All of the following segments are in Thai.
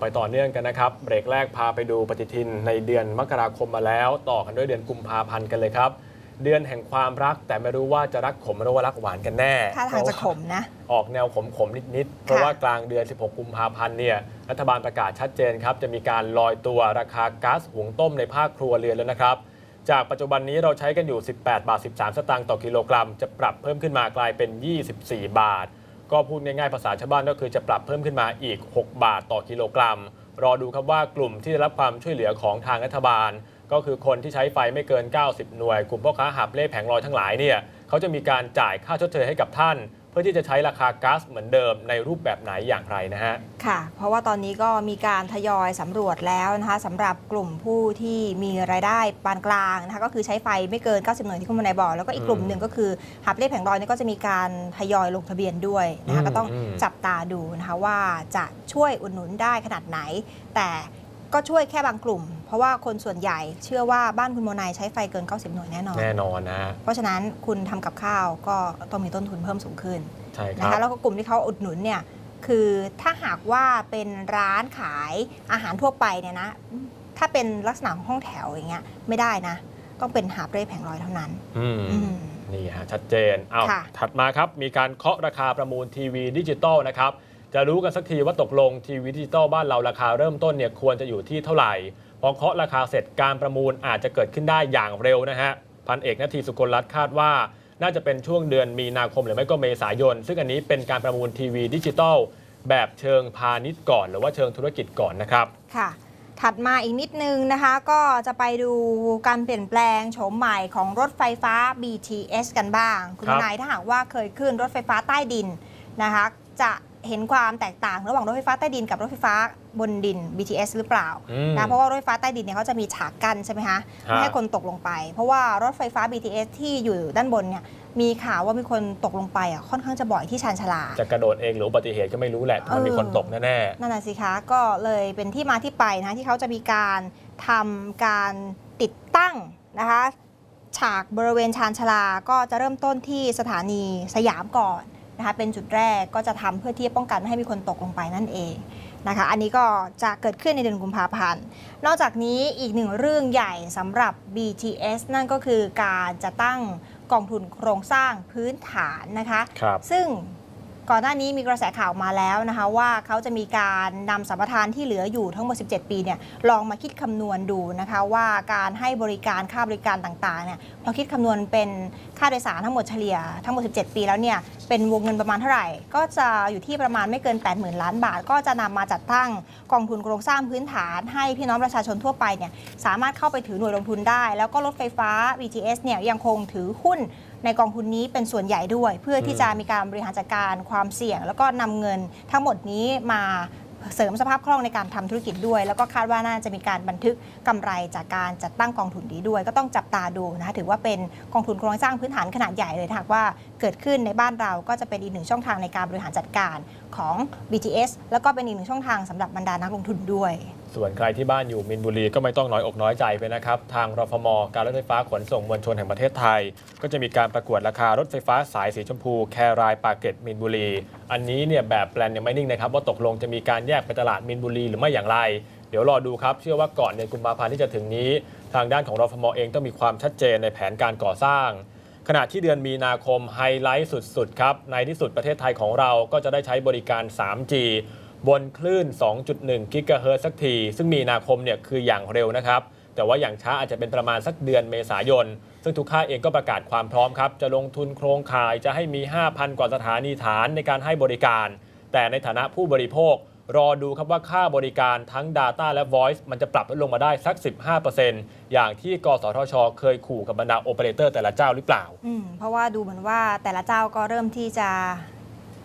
ไปต่อเนื่องกันนะครับ เบรกแรกพาไปดูปฏิทินในเดือนมกราคมมาแล้ว ต่อกันด้วยเดือนกุมภาพันธ์กันเลยครับ เดือนแห่งความรักแต่ไม่รู้ว่าจะรักขมหรือว่ารักหวานกันแน่ท่าทางจะขมนะ ออกแนวขมขมๆนิดๆ เพราะว่ากลางเดือน 16 กุมภาพันธ์เนี่ยรัฐบาลประกาศชัดเจนครับ จะมีการลอยตัวราคาก๊าซหุงต้มในภาคครัวเรือนแล้วนะครับ จากปัจจุบันนี้เราใช้กันอยู่ 18 บาท 13 สตางค์ต่อกิโลกรัม จะปรับเพิ่มขึ้นมากลายเป็น 24 บาท ก็พูดง่ายๆภาษาชาวบ้านก็คือจะปรับเพิ่มขึ้นมาอีก 6 บาทต่อกิโลกรัม รอดูครับว่ากลุ่มที่ได้รับความช่วยเหลือของทางรัฐบาล ก็คือคนที่ใช้ไฟไม่เกิน 90 หน่วย กลุ่มพ่อค้าหาบเล่แผงลอยทั้งหลายเนี่ยเขาจะมีการจ่ายค่าชดเชยให้กับท่าน พื่อที่จะใช้ราคาก๊าซเหมือนเดิมในรูปแบบไหนอย่างไรนะฮะ ค่ะ เพราะว่าตอนนี้ก็มีการทยอยสำรวจแล้วนะคะสำหรับกลุ่มผู้ที่มีรายได้ปานกลางนะคะก็คือใช้ไฟไม่เกิน 90หน่วยที่คุณมนายบอก แล้วก็อีกกลุ่มหนึ่งก็คือหับเล่แผงลอยเนี่ยก็จะมีการทยอยลงทะเบียนด้วยนะคะอืมก็ต้องอืมจับตาดูนะคะว่าจะช่วยอุดหนุนได้ขนาดไหน แต่ ก็ช่วยแค่บางกลุ่ม เพราะว่าคนส่วนใหญ่เชื่อว่าบ้านคุณโมนายใช้ไฟเกิน 90 หน่วยแน่นอน แน่นอนนะฮะเพราะฉะนั้นคุณทำกับข้าวก็ต้องมีต้นทุนเพิ่มสูงขึ้นใช่คนะรับคะแล้วก็กลุ่มที่เขาอุดหนุนเนี่ยคือถ้าหากว่าเป็นร้านขายอาหารทั่วไปเนี่ยนะ ถ้าเป็นลักษณะของห้องแถวอย่างเงี้ยไม่ได้นะ ต้องเป็นหาบเร่แผงลอยเท่านั้นอืมอืมนี่ฮะชัดเจนเอาค่ะถัดมาครับมีการเคาะราคาประมูลทีวีดิจิตอลนะครับ จะรู้กันสักทีว่าตกลงทีวีดิจิตอลบ้านเราราคาเริ่มต้นเนี่ยควรจะอยู่ที่เท่าไหร่พอเคาะราคาเสร็จการประมูลอาจจะเกิดขึ้นได้อย่างเร็วนะฮะพันเอกนาทีสุกลรัตน์คาดว่า น่าจะเป็นช่วงเดือนมีนาคมหรือไม่ก็เมษายน ซึ่งอันนี้เป็นการประมูลทีวีดิจิตอลแบบเชิงพาณิชย์ก่อน หรือว่าเชิงธุรกิจก่อนนะครับค่ะถัดมาอีกนิดนึงนะคะ ก็จะไปดูการเปลี่ยนแปลงโฉมใหม่ของรถไฟฟ้า BTS กันบ้าง คุณครับนายถ้าหากว่าเคยขึ้นรถไฟฟ้าใต้ดินนะคะ จะ เห็นความแตกต่างระหว่างรถไฟฟ้าใต้ดินกับรถไฟฟ้าบนดิน BTS หรือเปล่าอืมนะเพราะว่ารถไฟฟ้าใต้ดินเนี่ยเขาจะมีฉากกั้นใช่ไหมคะไม่ให้คนตกลงไป เพราะว่ารถไฟฟ้า BTS ที่อยู่ด้านบนเนี่ยมีข่าวว่ามีคนตกลงไปอะค่อนข้างจะบ่อยที่ชานชาลา จะกระโดดเองหรืออุบัติเหตุก็ไม่รู้แหละแต่มันมีคนตกแน่นั่นน่ะสิคะก็เลยเป็นที่มาที่ไปนะที่เขาจะมีการทำการติดตั้งนะคะฉากบริเวณชานชาลาก็จะเริ่มต้นที่สถานีสยามก่อน นะคะเป็นจุดแรกก็จะทำเพื่อที่จะป้องกันไม่ให้มีคนตกลงไปนั่นเองนะคะ อันนี้ก็จะเกิดขึ้นในเดือนกุมภาพันธ์ นอกจากนี้อีกหนึ่งเรื่องใหญ่สำหรับ BTS นั่นก็คือการจะตั้งกองทุนโครงสร้างพื้นฐานนะคะๆครับซึ่งก่อนหน้านี้มีกระแสข่าวมาแล้วนะคะ ว่าเขาจะมีการนำสัมปทานที่เหลืออยู่ทั้งหมด 17 ปีเนี่ยลองมาคิดคำนวณดูนะคะว่าการให้บริการค่าบริการต่างๆเนี่ยพอคิดคำนวณเป็นค่าโดยสารทั้งหมดเฉลี่ยทั้งหมด 17 ปีแล้วเนี่ย เป็นวงเงินประมาณเท่าไหร่ ก็จะอยู่ที่ประมาณไม่เกิน 80,000 ล้านบาท ก็จะนำมาจัดตั้งกองทุนโครงสร้างพื้นฐาน ให้พี่น้องประชาชนทั่วไปเนี่ยสามารถเข้าไปถือหน่วยลงทุนได้ แล้วก็รถไฟฟ้า BTS เนี่ยยังคงถือหุ้นในกองทุนนี้เป็นส่วนใหญ่ด้วย เพื่อที่จะมีการบริหารจัดการความเสี่ยง แล้วก็นำเงินทั้งหมดนี้มา เสริมสภาพคล่องในการทำธุรกิจด้วย แล้วก็คาดว่าน่าจะมีการบันทึกกำไรจากการจัดตั้งกองทุนนี้ด้วย ก็ต้องจับตาดูนะคะถือว่าเป็นกองทุนโครงสร้างพื้นฐานขนาดใหญ่เลยหากว่าเกิดขึ้นในบ้านเราก็จะเป็นอีกหนึ่งช่องทางในการบริหารจัดการของ BTS แล้วก็เป็นอีกหนึ่งช่องทางสำหรับบรรดานักลงทุนด้วย ส่วนใครที่บ้านอยู่มินบุรีก็ไม่ต้องน้อยอกน้อยใจไปนะครับ ทางรฟม การรถไฟฟ้าขนส่งมวลชนแห่งประเทศไทย ก็จะมีการประกวดราคารถไฟฟ้าสายสีชมพูแครายปากเกร็ดมินบุรี อันนี้เนี่ยแบบแปลนยังไม่นิ่งนะครับ ว่าตกลงจะมีการแยกไปตลาดมินบุรีหรือไม่อย่างไร เดี๋ยวรอดูครับ เชื่อว่าก่อนเดือนกุมภาพันธ์ที่จะถึงนี้ ทางด้านของรฟมเองต้องมีความชัดเจนในแผนการก่อสร้างขณะที่เดือนมีนาคมไฮไลท์สุด ๆ ครับ ในที่สุดประเทศไทยของเราก็จะได้ใช้บริการ 3G บนคลื่น 2.1 กิกะเฮิรตซ์สักที ซึ่งมีนาคมเนี่ยคืออย่างเร็วนะครับ แต่ว่าอย่างช้าอาจจะเป็นประมาณสักเดือนเมษายน ซึ่งทุกค่ายเองก็ประกาศความพร้อมครับ จะลงทุนโครงข่ายจะให้มี 5,000 กว่าสถานีฐานในการให้บริการ แต่ในฐานะผู้บริโภค รอดูครับว่าค่าบริการทั้ง Data และ Voice มันจะปรับลดลงมาได้สัก 15%อย่างที่กสทช เคยขู่กับบรรดาโอเปอเรเตอร์แต่ละเจ้าหรือเปล่า อืมเพราะว่าดูเหมือนว่าแต่ละเจ้าก็เริ่มที่จะ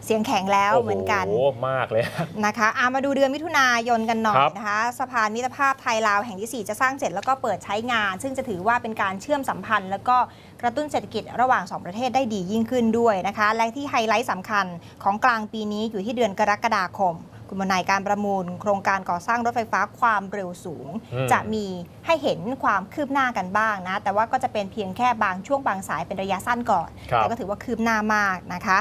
เสียงแข็งแล้วเหมือนกันโอ้โหมากเลยนะคะอามาดูเดือนมิถุนายนกันหน่อคยรับนะคะสะพานมิตรภาพไทยลาวแห่งที่ 4 จะสร้างเสร็จแล้วก็เปิดใช้งาน ซึ่งจะถือว่าเป็นการเชื่อมสัมพันธ์ แล้วก็กระตุ้นเศรษฐกิจระหว่าง 2 ประเทศได้ดียิ่งขึ้นด้วยนะคะ และที่ไฮไลท์สำคัญของกลางปีนี้อยู่ที่เดือนกรกฎาคมคุณมนายการประมูล โครงการก่อสร้างรถไฟฟ้าความเร็วสูงอืมจะมีให้เห็นความคืบหน้ากันบ้างนะ แต่ว่าก็จะเป็นเพียงแค่บางช่วงบางสายเป็นระยะสั้นก่อนครับแต่ก็ถือว่าคืบหน้ามากนะคะ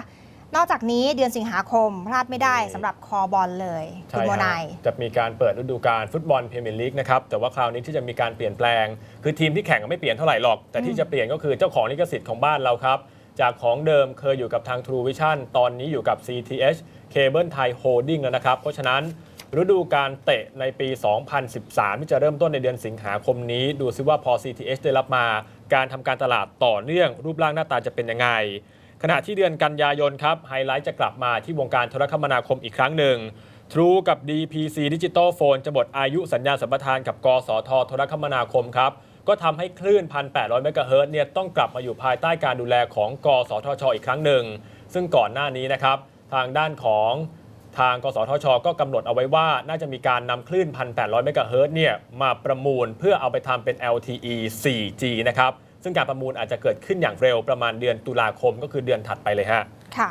นอกจากนี้เดือนสิงหาคมพลาดไม่ได้สำหรับคอบอลเลยคุณใช่โมฮะนายจะมีการเปิดฤดูกาลฟุตบอลพรีเมียร์ลีกนะครับแต่ว่าคราวนี้ที่จะมีการเปลี่ยนแปลง คือทีมที่แข่งไม่เปลี่ยนเท่าไหร่หรอก แต่ที่จะเปลี่ยนก็คือเจ้าของลิขสิทธิ์ของบ้านเราครับจากของเดิมเคยอยู่กับทาง True Vision ตอนนี้อยู่กับ CTH Cable Thai Holding แล้วนะครับ เพราะฉะนั้นฤดูการเตะในปี 2013 ที่จะเริ่มต้นในเดือนสิงหาคมนี้ ดูซิว่าพอ CTH ได้รับมา การทำการตลาดต่อเนื่องรูปร่างหน้าตาจะเป็นยังไง ขณะที่เดือนกันยายนครับไฮไลท์จะกลับมาที่วงการโทรคมนาคมอีกครั้งหนึ่ง True กับ DPC Digital Phone จะหมดอายุสัญญาสัมปทานกับกสทโทรคมนาคมครับก็ทำให้คลื่น 1,800 เมกะเฮิรตซ์เนี่ยต้องกลับมาอยู่ภายใต้การดูแลของกสทช อีกครั้งหนึ่ง ซึ่งก่อนหน้านี้นะครับ ทางด้านของทางกสทช ก็กำหนดเอาไว้ว่า น่าจะมีการนำคลื่น 1,800 เมกะเฮิรตซ์เนี่ยมาประมูลเพื่อเอาไปทำเป็น LTE 4G นะครับ ซึ่งการประมูลอาจจะเกิดขึ้นอย่างเร็วประมาณเดือนตุลาคมก็คือเดือนถัดไปเลยฮะ ค่ะ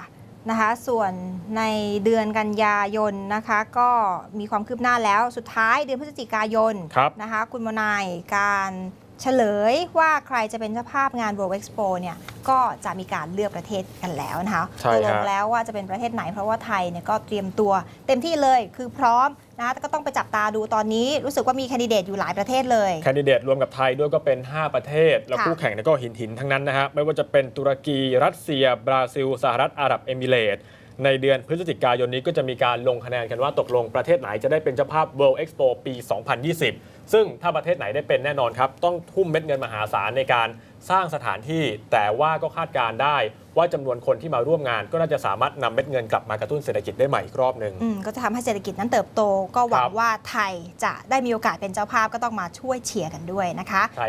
นะคะส่วนในเดือนกันยายนนะคะก็มีความคืบหน้าแล้วสุดท้ายเดือนพฤศจิกายนครับนะคะคุณมนายการ เฉลยว่าใครจะเป็นเจ้าภาพงาน World Expo เนี่ยก็จะมีการเลือกประเทศกันแล้วนะคะใช่ตกลงฮะแล้วว่าจะเป็นประเทศไหนเพราะว่าไทยเนี่ยก็เตรียมตัวเต็มที่เลยคือพร้อมนะคะแต่ก็ต้องไปจับตาดูตอนนี้รู้สึกว่ามีแคนดิเดตอยู่หลายประเทศเลยแคนดิเดตรวมกับไทยด้วยก็เป็น 5 ประเทศ แล้วค่ะคู่แข่งเนี่ยก็หินหินๆทั้งนั้นนะฮะไม่ว่าจะเป็นตุรกี รัสเซีย บราซิล สหรัฐอาหรับเอมิเรตส์ ในเดือนพฤศจิกายนนี้ก็จะมีการลงคะแนนกันว่าตกลงประเทศไหนจะได้เป็นเจ้าภาพ World Expo ปี 2020 ซึ่งถ้าประเทศไหนได้เป็นแน่นอนครับ ต้องทุ่มเม็ดเงินมหาศาลในการสร้างสถานที่ แต่ว่าก็คาดการณ์ได้ว่าจำนวนคนที่มาร่วมงาน ก็น่าจะสามารถนำเม็ดเงินกลับมากระตุ้นเศรษฐกิจได้ใหม่อีกรอบหนึ่งอืมก็จะทำให้เศรษฐกิจนั้นเติบโต ก็หวัคงรับว่าไทยจะได้มีโอกาสเป็นเจ้าภาพก็ต้องมาช่วยเชียร์กันด้วยนะคะใช่